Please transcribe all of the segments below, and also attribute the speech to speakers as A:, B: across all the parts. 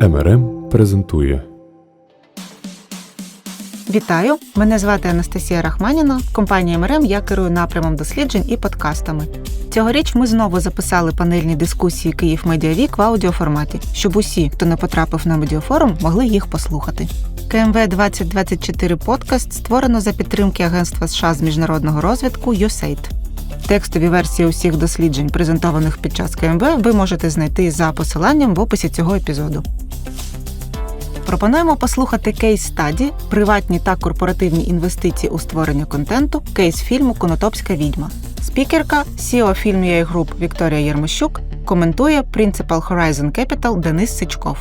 A: МРМ презентує
B: Вітаю! Мене звати Анастасія Рахманіна. В компанії МРМ я керую напрямом досліджень і подкастами. Цьогоріч ми знову записали панельні дискусії Київ Медіавік в аудіоформаті, щоб усі, хто не потрапив на медіафорум, могли їх послухати. КМВ 2024 подкаст створено за підтримки Агентства США з міжнародного розвитку USAID. Текстові версії усіх досліджень, презентованих під час КМВ, ви можете знайти за посиланням в описі цього епізоду. Пропонуємо послухати кейс стаді, приватні та корпоративні інвестиції у створення контенту, кейс фільму Конотопська відьма. Спікерка CEO UA Group Вікторія Єрмощук коментує Principal Horizon Capital Денис Сичков.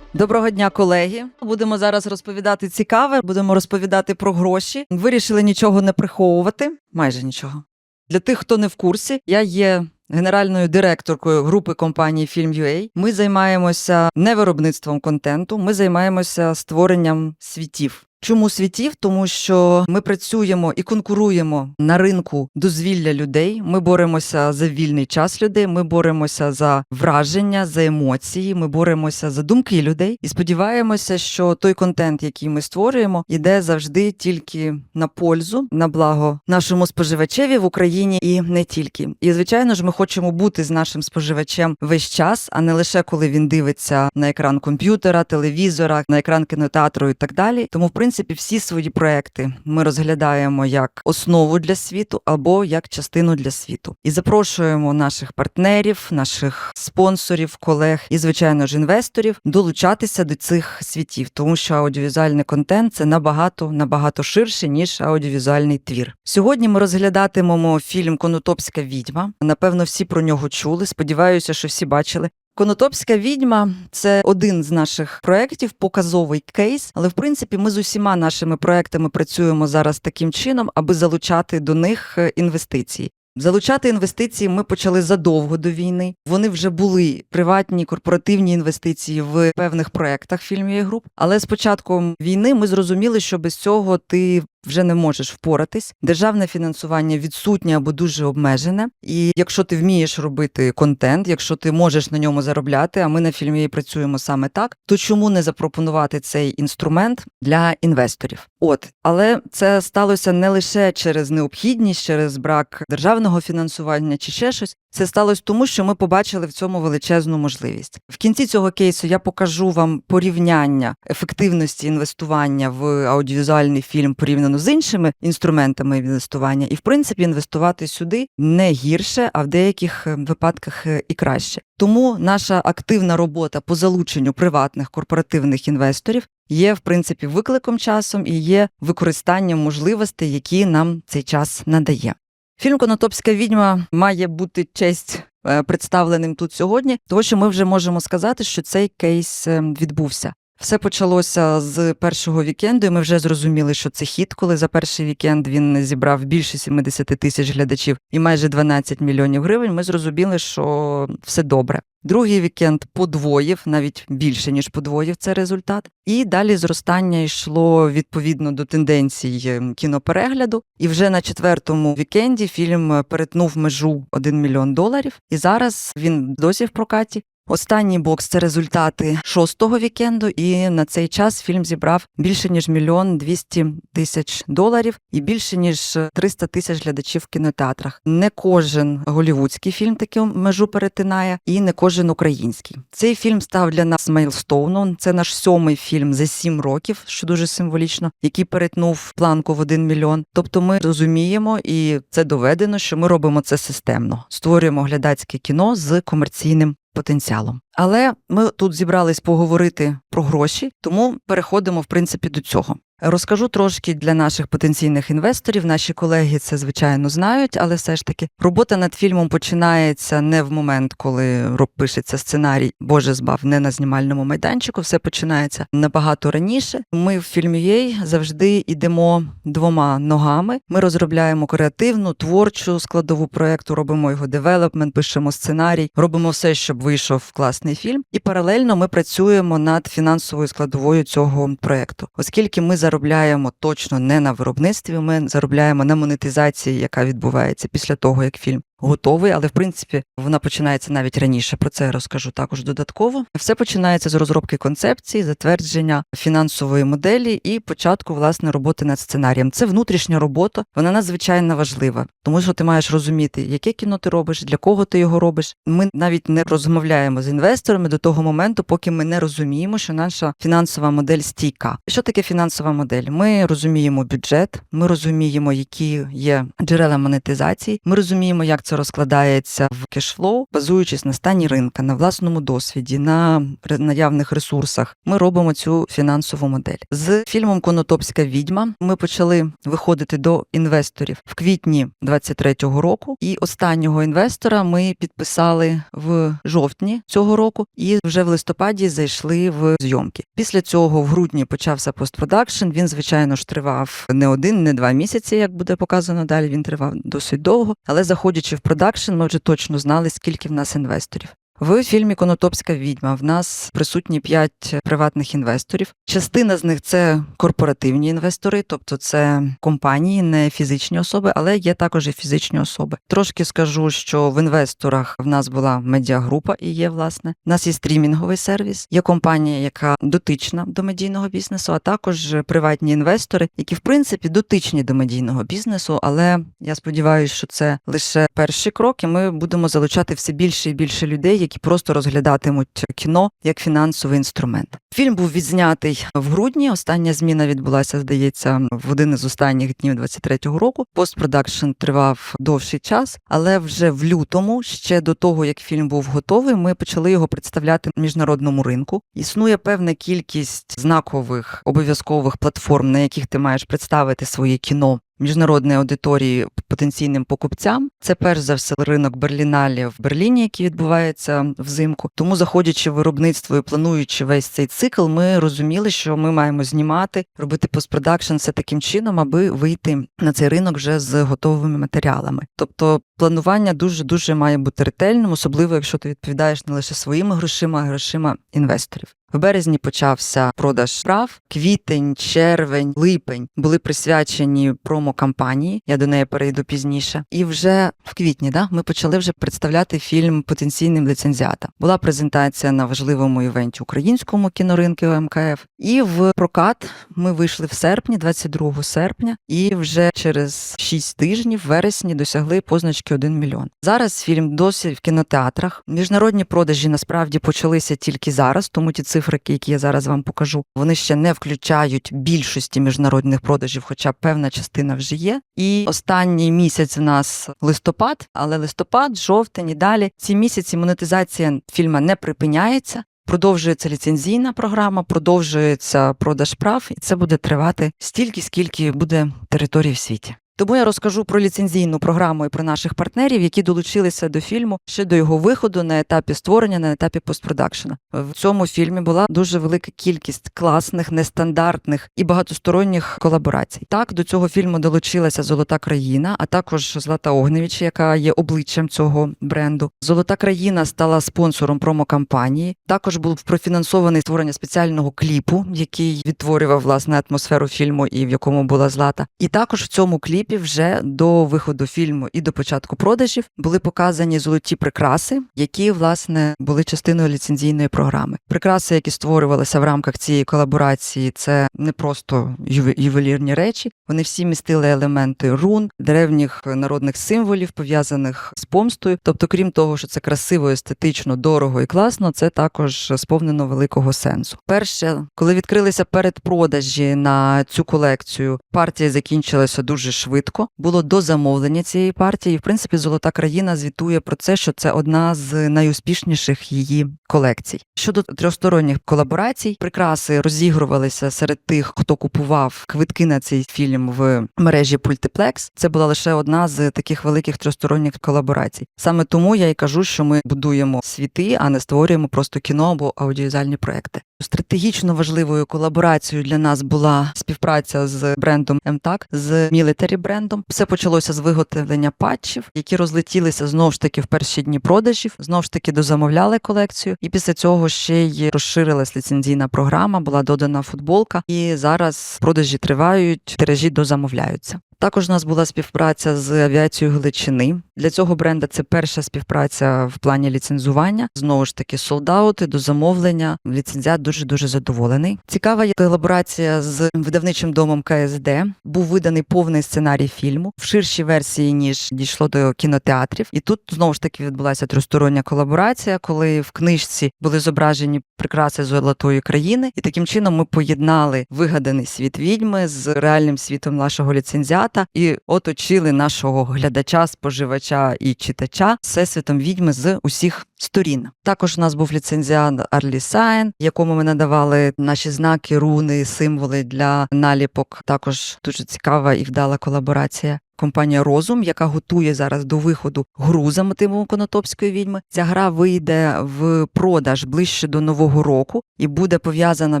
C: Доброго дня, колеги. Будемо зараз розповідати цікаве. Будемо розповідати про гроші. Вирішили нічого не приховувати, майже нічого. Для тих, хто не в курсі, я є генеральною директоркою групи компанії Film.ua. Ми займаємося не виробництвом контенту, ми займаємося створенням світів. Чому світів? Тому що ми працюємо і конкуруємо на ринку дозвілля людей. Ми боремося за вільний час людей. Ми боремося за враження, за емоції. Ми боремося за думки людей і сподіваємося, що той контент, який ми створюємо, іде завжди тільки на пользу, на благо нашому споживачеві в Україні і не тільки. І звичайно ж, ми хочемо бути з нашим споживачем весь час, а не лише коли він дивиться на екран комп'ютера, телевізора, на екран кінотеатру і так далі. Тому, в принципі, всі свої проекти ми розглядаємо як основу для світу або як частину для світу. І запрошуємо наших партнерів, наших спонсорів, колег і, звичайно ж, інвесторів долучатися до цих світів, тому що аудіовізуальний контент це набагато набагато ширше ніж аудіовізуальний твір. Сьогодні ми розглядатимемо фільм Конотопська відьма. Напевно, всі про нього чули. Сподіваюся, що всі бачили. Конотопська відьма це один з наших проєктів, показовий кейс. Але в принципі ми з усіма нашими проектами працюємо зараз таким чином, аби залучати до них е, інвестиції. Залучати інвестиції ми почали задовго до війни. Вони вже були приватні корпоративні інвестиції в певних проектах фільмів груп. Але з початком війни ми зрозуміли, що без цього ти вже не можеш впоратись. Державне фінансування відсутнє або дуже обмежене. І якщо ти вмієш робити контент, якщо ти можеш на ньому заробляти, а ми на фільмі працюємо саме так, то чому не запропонувати цей інструмент для інвесторів? От але це сталося не лише через необхідність, через брак державного фінансування чи ще щось. Це сталося тому, що ми побачили в цьому величезну можливість. В кінці цього кейсу я покажу вам порівняння ефективності інвестування в аудіовізуальний фільм порівняно з іншими інструментами інвестування, і в принципі інвестувати сюди не гірше, а в деяких е, випадках е, і краще. Тому наша активна робота по залученню приватних корпоративних інвесторів є в принципі викликом часом і є використанням можливостей, які нам цей час надає. Фільм Конотопська відьма має бути честь е, представленим тут сьогодні, тому що ми вже можемо сказати, що цей кейс е, відбувся. Все почалося з першого вікенду, і ми вже зрозуміли, що це хіт, коли за перший вікенд він зібрав більше 70 тисяч глядачів і майже 12 мільйонів гривень. Ми зрозуміли, що все добре. Другий вікенд подвоїв, навіть більше ніж подвоїв, це результат. І далі зростання йшло відповідно до тенденцій е, кіноперегляду. І вже на четвертому вікенді фільм перетнув межу 1 мільйон доларів. І зараз він досі в прокаті. Останній бокс це результати шостого вікенду, і на цей час фільм зібрав більше ніж мільйон двісті тисяч доларів і більше ніж 300 тисяч глядачів в кінотеатрах. Не кожен голівудський фільм таку межу перетинає, і не кожен український. Цей фільм став для нас мейлстоуном. Це наш сьомий фільм за сім років, що дуже символічно, який перетнув планку в один мільйон. Тобто, ми розуміємо, і це доведено, що ми робимо це системно. Створюємо глядацьке кіно з комерційним потенціалом. Але ми тут зібрались поговорити про гроші, тому переходимо в принципі до цього. Розкажу трошки для наших потенційних інвесторів. Наші колеги це звичайно знають, але все ж таки робота над фільмом починається не в момент, коли пишеться сценарій, Боже збав, не на знімальному майданчику. Все починається набагато раніше. Ми в фільмі «Єй» завжди йдемо двома ногами. Ми розробляємо креативну, творчу складову проекту, робимо його девелопмент, пишемо сценарій, робимо все, щоб вийшов класний фільм. І паралельно ми працюємо над фінансовою складовою цього проекту, оскільки ми заробляємо точно не на виробництві. Ми заробляємо на монетизації, яка відбувається після того, як фільм готовий, але в принципі вона починається навіть раніше. Про це я розкажу також додатково. Все починається з розробки концепції, затвердження фінансової моделі і початку власне роботи над сценарієм. Це внутрішня робота, вона надзвичайно важлива, тому що ти маєш розуміти, яке кіно ти робиш, для кого ти його робиш. Ми навіть не розмовляємо з інвесторами до того моменту, поки ми не розуміємо, що наша фінансова модель стійка. Що таке фінансова модель? Ми розуміємо бюджет, ми розуміємо, які є джерела монетизації. Ми розуміємо, як це розкладається в кешфлоу, базуючись на стані ринка, на власному досвіді, на наявних ресурсах. Ми робимо цю фінансову модель. З фільмом Конотопська відьма ми почали виходити до інвесторів в квітні 23-го року. І останнього інвестора ми підписали в жовтні цього року, і вже в листопаді зайшли в зйомки. Після цього в грудні почався постпродакшн. Він, звичайно ж, тривав не один, не два місяці, як буде показано далі. Він тривав досить довго. Але заходячи продакшн, ми вже точно знали, скільки в нас інвесторів. В фільмі Конотопська відьма в нас присутні п'ять приватних інвесторів. Частина з них це корпоративні інвестори, тобто це компанії, не фізичні особи, але є також і фізичні особи. Трошки скажу, що в інвесторах в нас була медіагрупа і є власне. У нас є стрімінговий сервіс, є компанія, яка дотична до медійного бізнесу, а також приватні інвестори, які в принципі дотичні до медійного бізнесу. Але я сподіваюся, що це лише перші кроки. Ми будемо залучати все більше і більше людей, які просто розглядатимуть кіно як фінансовий інструмент. Фільм був відзнятий в грудні. Остання зміна відбулася, здається, в один із останніх днів 23-го року. Постпродакшн тривав довший час, але вже в лютому, ще до того як фільм був готовий, ми почали його представляти на міжнародному ринку. Існує певна кількість знакових обов'язкових платформ, на яких ти маєш представити своє кіно. Міжнародної аудиторії потенційним покупцям це перш за все ринок Берліналі в Берліні, який відбувається взимку. Тому, заходячи в виробництво і плануючи весь цей цикл, ми розуміли, що ми маємо знімати, робити постпродакшн все таким чином, аби вийти на цей ринок вже з готовими матеріалами. Тобто планування дуже дуже має бути ретельним, особливо якщо ти відповідаєш не лише своїми грошима, а грошима інвесторів. В березні почався продаж прав. Квітень, червень, липень були присвячені промо-кампанії. Я до неї перейду пізніше. І вже в квітні, да, ми почали вже представляти фільм потенційним ліцензіатам. Була презентація на важливому івенті українському кіноринку МКФ. І в прокат ми вийшли в серпні, 22 серпня, і вже через 6 тижнів, в вересні, досягли позначки 1 мільйон. Зараз фільм досі в кінотеатрах. Міжнародні продажі насправді почалися тільки зараз, тому ті цифри, які я зараз вам покажу, вони ще не включають більшості міжнародних продажів, хоча певна частина вже є. І останній місяць в нас листопад, але листопад, жовтень і далі. Ці місяці монетизація фільма не припиняється. Продовжується ліцензійна програма, продовжується продаж прав, і це буде тривати стільки, скільки буде територій в світі. Тому я розкажу про ліцензійну програму і про наших партнерів, які долучилися до фільму ще до його виходу на етапі створення, на етапі постпродакшена. В цьому фільмі була дуже велика кількість класних, нестандартних і багатосторонніх колаборацій. Так до цього фільму долучилася Золота країна, а також Злата Огневіч, яка є обличчям цього бренду. Золота країна стала спонсором промо-кампанії. Також був профінансований створення спеціального кліпу, який відтворював власне атмосферу фільму і в якому була злата. І також в цьому кліпі вже до виходу фільму і до початку продажів були показані золоті прикраси, які власне були частиною ліцензійної програми. Прикраси, які створювалися в рамках цієї колаборації, це не просто ювелірні речі. Вони всі містили елементи рун, древніх народних символів, пов'язаних з помстою. Тобто, крім того, що це красиво, естетично, дорого і класно, це також сповнено великого сенсу. Перше, коли відкрилися передпродажі на цю колекцію, партія закінчилася дуже швидко. Було до замовлення цієї партії. І, в принципі, золота країна звітує про це, що це одна з найуспішніших її колекцій. Щодо трьохсторонніх колаборацій, прикраси розігрувалися серед тих, хто купував квитки на цей фільм в мережі Пультиплекс. Це була лише одна з таких великих трьохсторонніх колаборацій. Саме тому я й кажу, що ми будуємо світи, а не створюємо просто кіно або аудіовізуальні проекти. Стратегічно важливою колаборацією для нас була співпраця з брендом МТАК, з мілітарі брендом. Все почалося з виготовлення патчів, які розлетілися знову ж таки в перші дні продажів. Знову ж таки дозамовляли колекцію, і після цього ще й розширилась ліцензійна програма, була додана футболка, і зараз продажі тривають, тиражі дозамовляються. Також у нас була співпраця з авіацією Галичини. Для цього бренда це перша співпраця в плані ліцензування. Знову ж таки, солдаути до замовлення. Ліцензіат дуже дуже задоволений. Цікава є колаборація з видавничим домом КСД. Був виданий повний сценарій фільму в ширшій версії ніж дійшло до кінотеатрів. І тут знову ж таки відбулася тристороння колаборація, коли в книжці були зображені прикраси золотої країни, і таким чином ми поєднали вигаданий світ відьми з реальним світом нашого ліцензіата і оточили нашого глядача, споживача і читача всесвітом відьми з усіх сторін. Також у нас був ліцензіат Арлі Сайн, якому ми надавали наші знаки, руни, символи для наліпок. Також дуже цікава і вдала колаборація. Компанія Розум, яка готує зараз до виходу гру за мотивом Конотопської відьми. Ця гра вийде в продаж ближче до нового року і буде пов'язана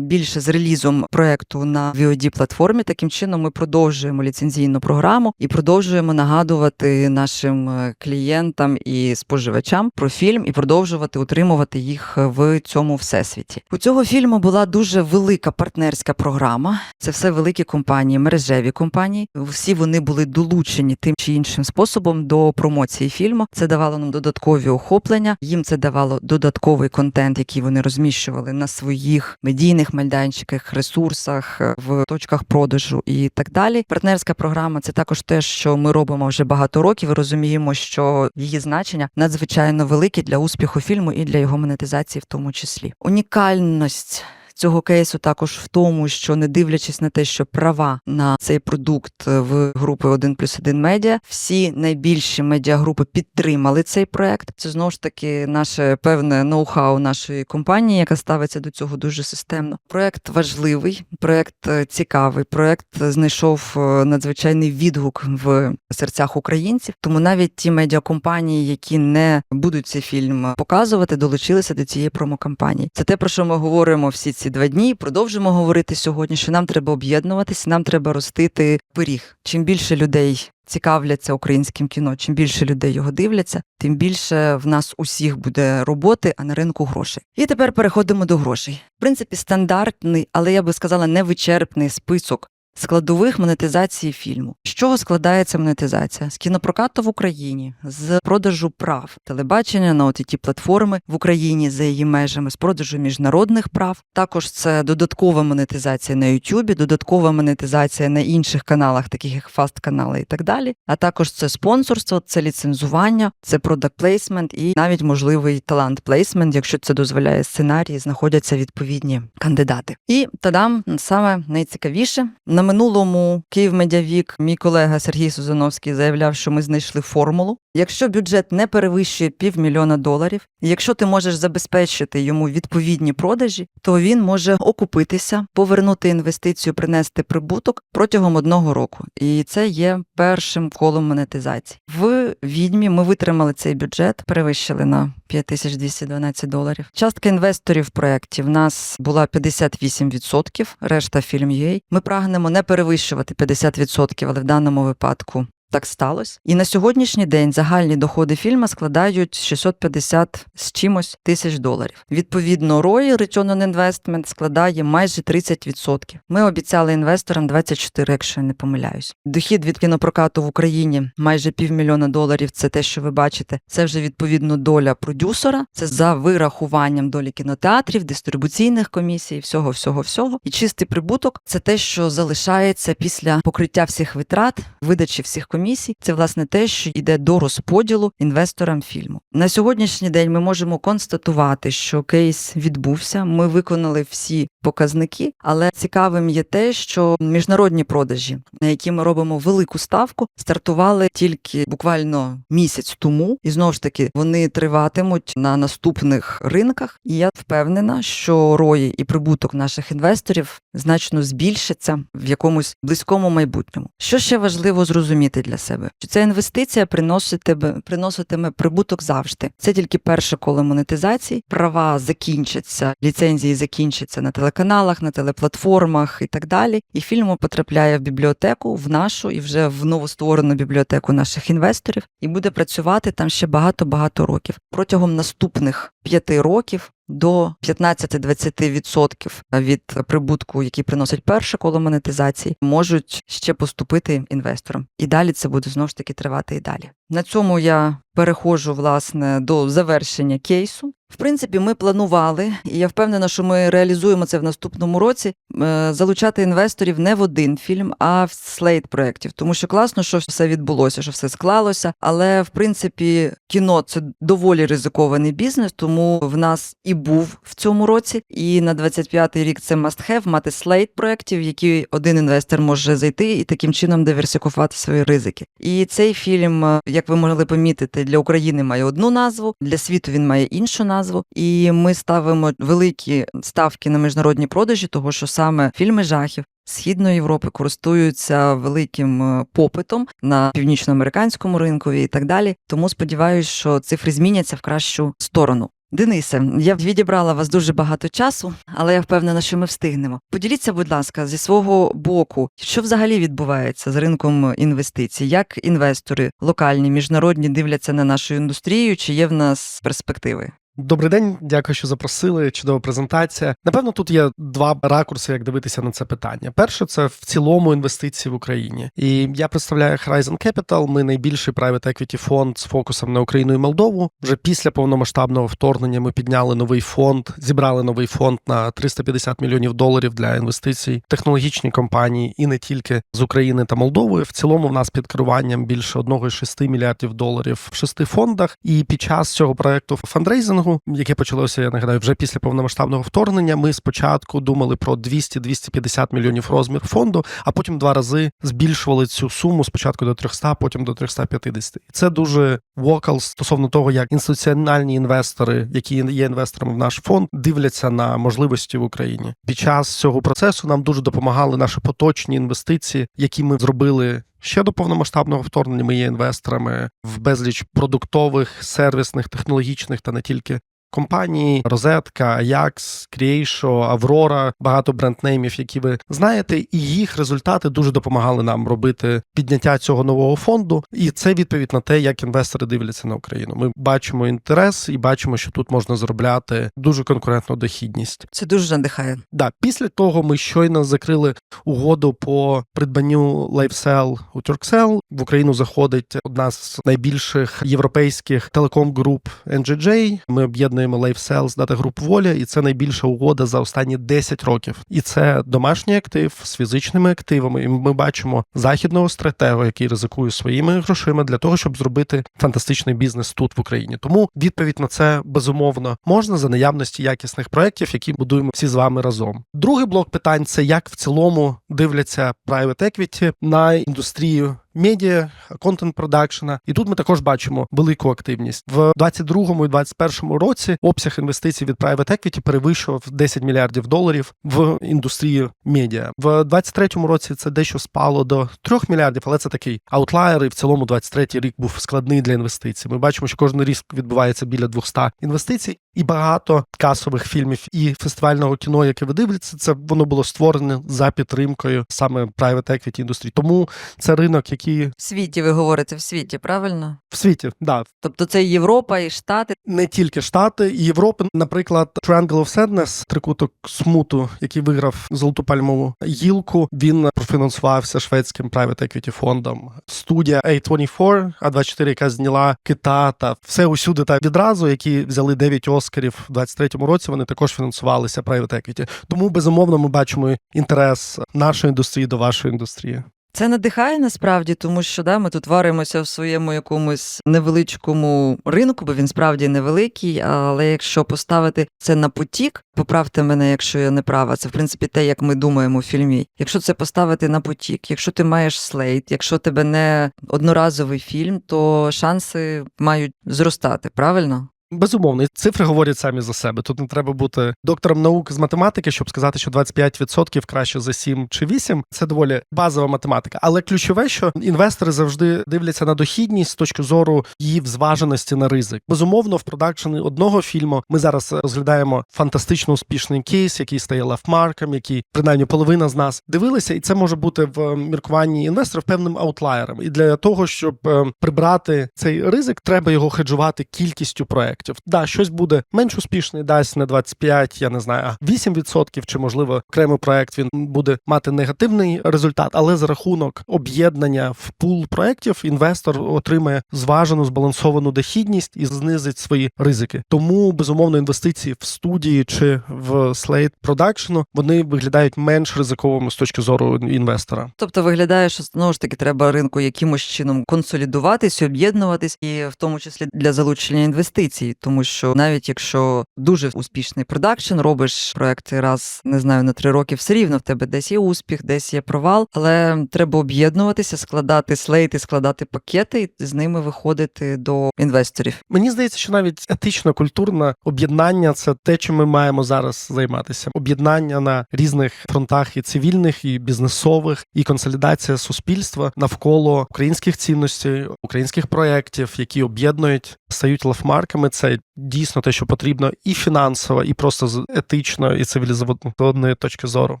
C: більше з релізом проекту на VOD платформі. Таким чином, ми продовжуємо ліцензійну програму і продовжуємо нагадувати нашим е, клієнтам і споживачам про фільм і продовжувати утримувати їх в цьому всесвіті. У цього фільму була дуже велика партнерська програма. Це все великі компанії, мережеві компанії. Всі вони були долучені тим чи іншим способом до промоції фільму. Це давало нам додаткові охоплення. Їм це давало додатковий контент, який вони розміщували на своїх медійних майданчиках, ресурсах, е, в точках продажу і так далі. Партнерська програма це також те, що ми робимо вже багато років. і Розуміємо, що її значення надзвичайно велике для успіху фільму і для його монетизації, в тому числі. Унікальність. Цього кейсу також в тому, що не дивлячись на те, що права на цей продукт в групи 1 плюс 1 медіа, всі найбільші медіагрупи підтримали цей проект. Це знову ж таки наше певне ноу-хау нашої компанії, яка ставиться до цього дуже системно. Проект важливий, проект е, цікавий. Проект знайшов е, надзвичайний відгук в серцях українців. Тому навіть ті медіакомпанії, які не будуть цей фільм показувати, долучилися до цієї промокампанії. Це те, про що ми говоримо всі ці два дні. Продовжимо говорити сьогодні, що нам треба об'єднуватися, нам треба ростити пиріг. Чим більше людей цікавляться українським кіно, чим більше людей його дивляться, тим більше в нас усіх буде роботи, а на ринку грошей. І тепер переходимо до грошей. В принципі, стандартний, але я би сказала, невичерпний список. Складових монетизації фільму. З чого складається монетизація? З кінопрокату в Україні, з продажу прав, телебачення на ott платформи в Україні за її межами, з продажу міжнародних прав. Також це додаткова монетизація на YouTube, додаткова монетизація на інших каналах, таких як фаст канали і так далі. А також це спонсорство, це ліцензування, це продакт плейсмент і навіть можливий талант плейсмент, якщо це дозволяє сценарій, знаходяться відповідні кандидати. І тадам саме найцікавіше на минулому Київ Медіавік мій колега Сергій Сузановський заявляв, що ми знайшли формулу. Якщо бюджет не перевищує півмільйона доларів, якщо ти можеш забезпечити йому відповідні продажі, то він може окупитися, повернути інвестицію, принести прибуток протягом одного року. І це є першим колом монетизації. В відьмі ми витримали цей бюджет, перевищили на 5212 доларів. Частка інвесторів в проєкті в нас була 58%, решта фільм UA. Ми прагнемо не перевищувати 50%, але в даному випадку. Так сталося. І на сьогоднішній день загальні доходи фільму складають 650 з чимось тисяч доларів. Відповідно, ROI, Return on Investment, складає майже 30%. Ми обіцяли інвесторам 24, якщо я не помиляюсь. Дохід від кінопрокату в Україні майже півмільйона доларів. Це те, що ви бачите. Це вже відповідно доля продюсера. Це за вирахуванням долі кінотеатрів, дистрибуційних комісій, всього, всього, всього. І чистий прибуток це те, що залишається після покриття всіх витрат, видачі всіх комісій. Це власне те, що йде до розподілу інвесторам фільму. На сьогоднішній день ми можемо констатувати, що кейс відбувся. Ми виконали всі показники, але цікавим є те, що міжнародні продажі, на які ми робимо велику ставку, стартували тільки буквально місяць тому, і знову ж таки вони триватимуть на наступних ринках. І я впевнена, що рої і прибуток наших інвесторів значно збільшиться в якомусь близькому майбутньому. Що ще важливо зрозуміти для себе? Що ця інвестиція приноситиме, приноситиме прибуток завжди. Це тільки перше коло монетизації. Права закінчаться, ліцензії закінчаться на телеканалах, на телеплатформах і так далі. І фільм потрапляє в бібліотеку, в нашу і вже в новостворену бібліотеку наших інвесторів, і буде працювати там ще багато-багато років. Протягом наступних п'яти років до 15-20% від прибутку, який приносить перше коло монетизації, можуть ще поступити інвесторам. І далі це буде знову ж таки тривати і далі. На цьому я переходжу власне до завершення кейсу. В принципі, ми планували, і я впевнена, що ми реалізуємо це в наступному році. е, Залучати інвесторів не в один фільм, а в слейт проєктів. Тому що класно, що все відбулося, що все склалося. Але в принципі, кіно це доволі ризикований бізнес, тому в нас і був в цьому році. І на 25-й рік це must have мати слейт проєктів, які один інвестор може зайти і таким чином диверсифікувати свої ризики. І цей фільм, е, як ви могли помітити, для України має одну назву, для світу він має іншу назву. І ми ставимо великі ставки на міжнародні продажі, того що саме фільми жахів. Східної Європи користуються великим е, попитом на північноамериканському ринку і так далі. Тому сподіваюся, що цифри зміняться в кращу сторону. Денисе, я відібрала вас дуже багато часу, але я впевнена, що ми встигнемо. Поділіться, будь ласка, зі свого боку, що взагалі відбувається з ринком інвестицій? Як інвестори локальні, міжнародні дивляться на нашу індустрію? Чи є в нас перспективи?
D: Добрий день, дякую, що запросили. Чудова презентація. Напевно, тут є два ракурси, як дивитися на це питання. Перше, це в цілому інвестиції в Україні. І я представляю Horizon Capital. Ми найбільший private equity фонд з фокусом на Україну і Молдову. Вже після повномасштабного вторгнення ми підняли новий фонд, зібрали новий фонд на 350 мільйонів доларів для інвестицій, в технологічні компанії і не тільки з України та Молдовою. В цілому в нас під керуванням більше 1,6 мільярдів доларів в шести фондах. І під час цього проекту фандрейзингу, яке почалося, я нагадаю, вже після повномасштабного вторгнення, ми спочатку думали про 200-250 мільйонів розмір фонду, а потім два рази збільшували цю суму спочатку до 300, потім до 350. І це дуже вокал стосовно того, як інституціональні інвестори, які є інвесторами в наш фонд, дивляться на можливості в Україні. Під час цього процесу нам дуже допомагали наші поточні інвестиції, які ми зробили. Ще до повномасштабного вторгнення ми є інвесторами в безліч продуктових, сервісних, технологічних та не тільки компаній: Розетка, Ajax, Creatio, Aurora, багато бренднеймів, які ви знаєте, і їх результати дуже допомагали нам робити підняття цього нового фонду. І це відповідь на те, як інвестори дивляться на Україну. Ми бачимо інтерес і бачимо, що тут можна заробляти дуже конкурентну дохідність.
C: Це дуже надихає.
D: Да, після того ми щойно закрили угоду по придбанню LiveSell у Turkcell. В Україну заходить одна з найбільших європейських телеком-груп NGJ. Ми об'єднуємо LiveSell з Data Group Воля, і це найбільша угода за останні 10 років. І це домашній актив з фізичними активами. І ми бачимо західного стратега, який ризикує своїми грошима для того, щоб зробити фантастичний бізнес тут в Україні. Тому відповідь на це безумовно можна за наявності якісних проєктів, які будуємо всі з вами разом. Другий блок питань це як в цілому дивляться private equity на індустрію. Медіа, контент продакшена, і тут ми також бачимо велику активність в 22-му і 21-му році. Обсяг інвестицій від private equity перевищував 10 мільярдів доларів в індустрію медіа. В 23-му році це дещо спало до 3 мільярдів, але це такий аутлайер. І в цілому 23-й рік був складний для інвестицій. Ми бачимо, що кожен рік відбувається біля 200 інвестицій, і багато касових фільмів і фестивального кіно, яке ви дивитеся, це воно було створене за підтримкою саме private equity індустрії. Тому це ринок, який
C: В світі ви говорите в світі, правильно?
D: в світі да
C: Тобто це Європа і Штати.
D: не тільки Штати і Європи. Наприклад, Triangle of Sadness, трикуток смуту, який виграв золоту пальмову гілку. Він профінансувався шведським private equity фондом. Студія A24, А24, яка зняла кита та все усюди та відразу, які взяли 9 оскарів в 23-му році. Вони також фінансувалися private equity. Тому безумовно ми бачимо інтерес нашої індустрії до вашої індустрії.
C: Це надихає насправді, тому що да, ми тут варимося в своєму якомусь невеличкому ринку, бо він справді невеликий. Але якщо поставити це на потік, поправте мене, якщо я не права, це в принципі те, як ми думаємо в фільмі. Якщо це поставити на потік, якщо ти маєш слейт, якщо тебе не одноразовий фільм, то шанси мають зростати, правильно?
D: Безумовно, цифри говорять самі за себе. Тут не треба бути доктором наук з математики, щоб сказати, що 25% краще за 7 чи 8 – Це доволі базова математика. Але ключове, що інвестори завжди дивляться на дохідність з точки зору її взваженості на ризик. Безумовно, в продакшені одного фільму ми зараз розглядаємо фантастично успішний кейс, який стає лавмарком, який принаймні половина з нас дивилися, і це може бути в міркуванні інвесторів певним аутлаєром. І для того, щоб е, прибрати цей ризик, треба його хеджувати кількістю проєктів. Проєктів. Да, щось буде менш успішний, дасть не 25, я не знаю, а 8%, чи можливо окремий проект він буде мати негативний результат, але за рахунок об'єднання в пул проєктів інвестор отримає зважену збалансовану дохідність і знизить свої ризики. Тому безумовно інвестиції в студії чи в Slate Production, вони виглядають менш ризиковими з точки зору інвестора.
C: Тобто виглядає, що знову ж таки треба ринку якимось чином консолідуватись, об'єднуватись, і в тому числі для залучення інвестицій, тому що навіть якщо дуже успішний продакшн, робиш проекти раз не знаю на три роки, все рівно в тебе десь є успіх, десь є провал, але треба об'єднуватися, складати слейти, складати пакети і з ними виходити до інвесторів.
D: Мені здається, що навіть етично-культурне об'єднання це те, чим ми маємо зараз займатися. Об'єднання на різних фронтах і цивільних, і бізнесових, і консолідація суспільства навколо українських цінностей, українських проєктів, які об'єднують, стають лавмарками. Це дійсно те, що потрібно, і фінансово, і просто з етичної і цивілізованої точки зору.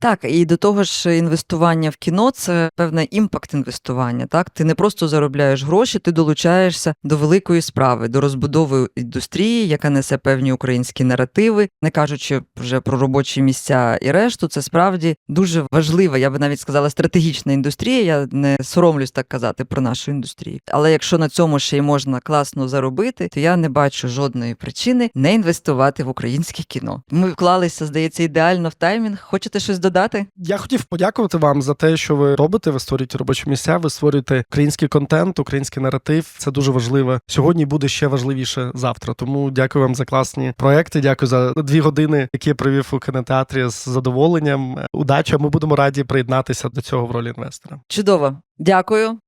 C: Так, і до того ж, інвестування в кіно це певне імпакт інвестування. Так, ти не просто заробляєш гроші, ти долучаєшся до великої справи, до розбудови індустрії, яка несе певні українські наративи, не кажучи вже про робочі місця і решту. Це справді дуже важлива, я би навіть сказала, стратегічна індустрія. Я не соромлюсь так казати про нашу індустрію. Але якщо на цьому ще й можна класно заробити, то я не бачу жодної причини не інвестувати в українське кіно. Ми вклалися, здається, ідеально в таймінг. Хочете щось додати?
D: Я хотів подякувати вам за те, що ви робите. Ви створюєте робочі місця, ви створюєте український контент, український наратив. Це дуже важливо. Сьогодні буде ще важливіше завтра. Тому дякую вам за класні проекти. Дякую за дві години, які я провів у кінотеатрі з задоволенням. Удачі. Ми будемо раді приєднатися до цього в ролі інвестора.
C: Чудово, дякую.